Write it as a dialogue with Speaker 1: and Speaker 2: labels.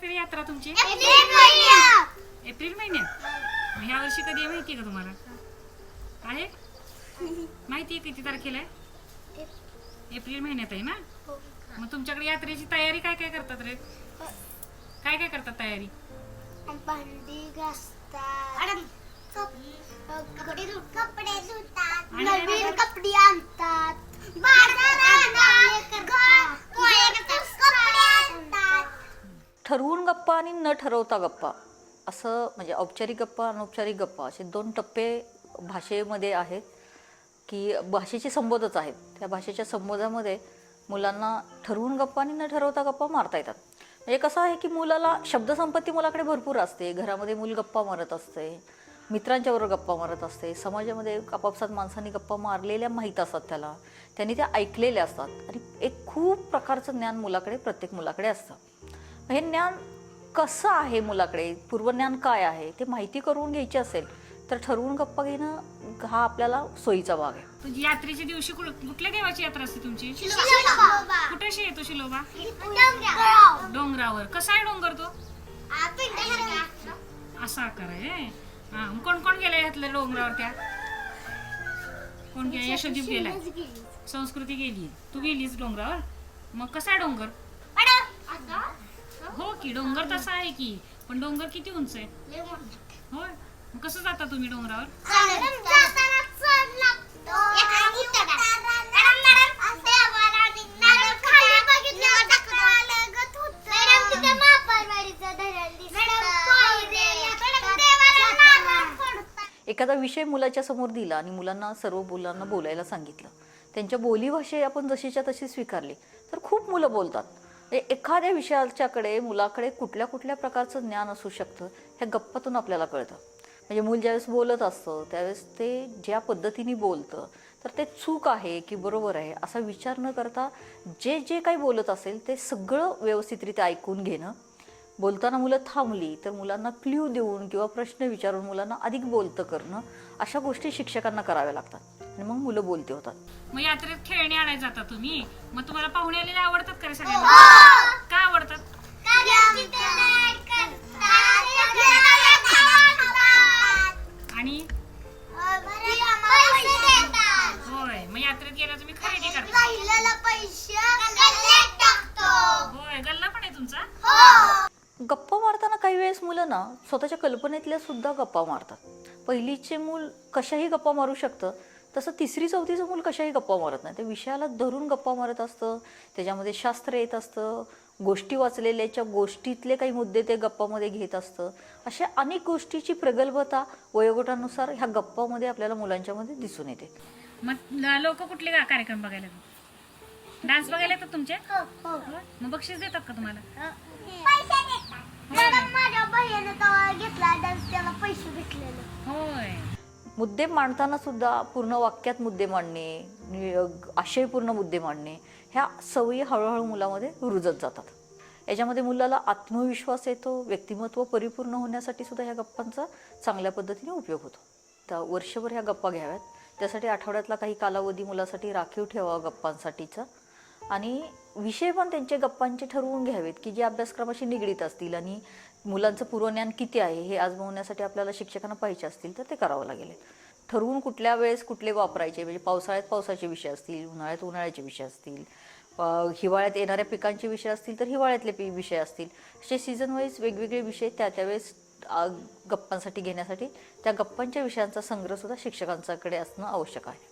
Speaker 1: असते यात्रा तुमची?
Speaker 2: एप्रिल महिन्यात.
Speaker 1: ह्या वर्षी कधी आहे माहिती आहे का तुम्हाला? आहे? माहिती आहे किती तारखेला आहे? एप्रिल महिन्यात आहे ना? मग तुमच्याकडे यात्रेची तयारी काय काय करतात रे? काय काय करतात तयारी?
Speaker 2: भांडी घासतात. कपडे धुतात. नवीन कपडे आणतात बाजारात ग- पोळ्या करतात, कपडे आणतात
Speaker 3: ठरवून गप्पा आणि न ठरवता गप्पा. असं म्हणजे औपचारिक गप्पा अनौपचारिक गप्पा असे दोन टप्पे भाषेमध्ये आहेत की भाषेचे संबोधच आहेत. त्या भाषेच्या संबोधामध्ये मुलांना ठरवून गप्पा आणि न ठरवता गप्पा मारता येतात. म्हणजे कसं आहे की मुलाला शब्दसंपत्ती मुलाकडे भरपूर असते. घरामध्ये मूल गप्पा मारत असते मित्रांच्याबरोबर गप्पा मारत असते समाजामध्ये आपापसात माणसांनी गप्पा मारलेल्या माहीत असतात त्याला. त्यांनी त्या ऐकलेल्या असतात. आणि एक खूप प्रकारचं ज्ञान मुलाकडे प्रत्येक मुलाकडे असतं. हे ज्ञान कसं आहे मुलाकडे? पूर्वज्ञान काय आहे? ते माहिती करून घ्यायची असेल तर ठरवून गप्पा घेणं हा आपल्याला सोयीचा भाग आहे.
Speaker 1: तुझी यात्रेच्या दिवशी कुठ- कुठल्या देवाची यात्रा असते तुमची?
Speaker 2: शिलोबा.
Speaker 1: कुठेशी येतो शिलोबा?
Speaker 2: डोंगराव.
Speaker 1: डोंगरावर. कसा आहे डोंगर तो. असा आकार आहे हा मग कोण कोण गेलाय घातलं डोंगरावर त्या? कोण गेला यशोदीप गेलाय. संस्कृती गेली. तू गेलीस डोंगरावर? मग कसा आहे डोंगर? हो की डोंगर तसा आहे की पण डोंगर किती उंच आहे. होय? मग कसं जाता तुम्ही डोंगरावर?
Speaker 2: फोडतात.
Speaker 3: एखादा विषय मुलाच्या समोर दिला आणि मुलांना सर्व मुलांना बोलायला सांगितलं. त्यांच्या बोलीभाषा आपण जशीच्या तशी स्वीकारली तर खूप मुलं बोलतात. म्हणजे एखाद्या विषयाच्याकडे मुलाकडे कुठल्या कुठल्या प्रकारचं ज्ञान असू शकतं ह्या गप्पातून आपल्याला कळतं. म्हणजे मूल ज्यावेळेस बोलत असतं त्यावेळेस ते ज्या पद्धतीने बोलतं तर ते चूक आहे की बरोबर आहे असा विचार न करता जे जे काही बोलत असेल ते सगळं व्यवस्थितरित्या ऐकून घेणं. बोलताना मुलं थांबली तर मुलांना क्ल्यू देऊन किंवा प्रश्न विचारून मुलांना अधिक बोलतं करणं अशा गोष्टी शिक्षकांना कराव्या लागतात. आणि मग मुलं बोलते होतात
Speaker 1: मग यात्रेत खेळणी आणायला जाता तुम्ही मग तुम्हाला पाहुणे आलेले आवडतात का रे सगळ्यांना का आवडतात. आणि. होय मग यात्रेत गेला तुम्ही खरेदी करता. होय गल्ला पण आहे तुमचा
Speaker 2: हो.
Speaker 3: गप्पा मारताना काही वेळेस मुलं ना स्वतःच्या कल्पनेतल्या सुद्धा गप्पा मारतात पहिलीचे मूल कशाही गप्पा मारू शकतं तसं तिसरी चौथीचं मूल कशाही गप्पा मारत नाही. त्या विषयाला धरून गप्पा मारत असतं. त्याच्यामध्ये शास्त्र येत असतं. गोष्टी वाचलेल्याच्या गोष्टीतले काही मुद्दे ते गप्पामध्ये घेत असतं. अशा अनेक गोष्टीची प्रगल्भता वयोगटानुसार ह्या गप्पामध्ये आपल्याला मुलांच्यामध्ये दिसून येते.
Speaker 1: मग लोक कुठले का- कार्यक्रम बघायला डान्स बघायला येतात तुमचे?
Speaker 2: हो, हो.
Speaker 1: मग बक्षीस देतात का तुम्हाला?
Speaker 2: पैसे
Speaker 3: मुद्दे मांडताना सुद्धा पूर्ण वाक्यात मुद्दे मांडणे नि- आशयपूर्ण मुद्दे मांडणे ह्या सवयी हळूहळू मुलामध्ये रुजत जातात. याच्यामध्ये मुलाला आत्मविश्वास येतो व्यक्तिमत्व परिपूर्ण होण्यासाठी सुद्धा ह्या गप्पांचा चांगल्या पद्धतीने उपयोग होतो. तर वर्षभर ह्या गप्पा घ्याव्यात. त्यासाठी आठवड्यातला काही कालावधी मुलासाठी राखीव ठेवावा गप्पांसाठीचा. आणि विषय पण त्यांचे गप्पांचे ठरवून घ्यावेत की जे अभ्यासक्रमाशी निगडीत असतील आणि मुलांचं पूर्वज्ञान किती आहे हे आजमावण्यासाठी आपल्याला शिक्षकांना पाहिजे असतील तर ते करावं लागेल. ठरवून कुठल्या वेळेस कुठले वापरायचे? म्हणजे पावसाळ्यात पावसाचे विषय असतील उन्हाळ्यात उन्हाळ्याचे विषय असतील हिवाळ्यात येणाऱ्या पिकांचे विषय असतील तर हिवाळ्यातले पी विषय असतील. असे सीझन वाईज वेगवेगळे विषय त्या त्यावेळेस गप्पांसाठी घेण्यासाठी त्या गप्पांच्या विषयांचा संग्रह सुद्धा शिक्षकांच्याकडे असणं आवश्यक आहे.